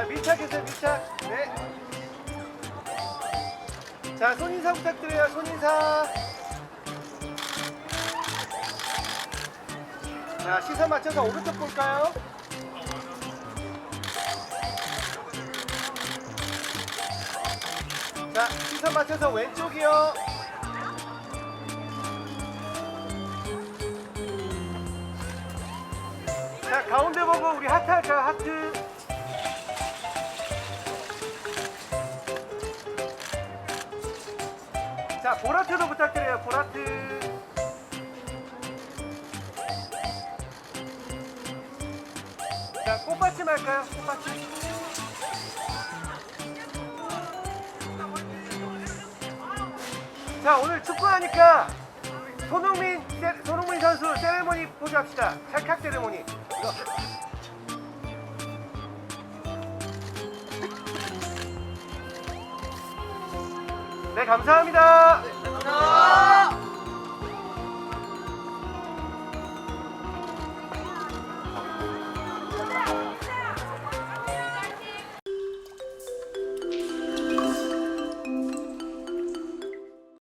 자, 밀착해서 밀착. 네. 자, 손인사 부탁드려요. 손인사. 자, 시선 맞춰서 오른쪽 볼까요? 자, 시선 맞춰서 왼쪽이요. 자, 가운데 보고 우리 하트 할까요? 하트. 자, 보라트도 부탁드려요. 보라트. 자, 꽃받침 할까요? 꽃받침. 자, 오늘 축구하니까 손흥민, 세- 손흥민 선수 세레모니 포즈 합시다. 찰칵 세레모니. 네, 감사합니다.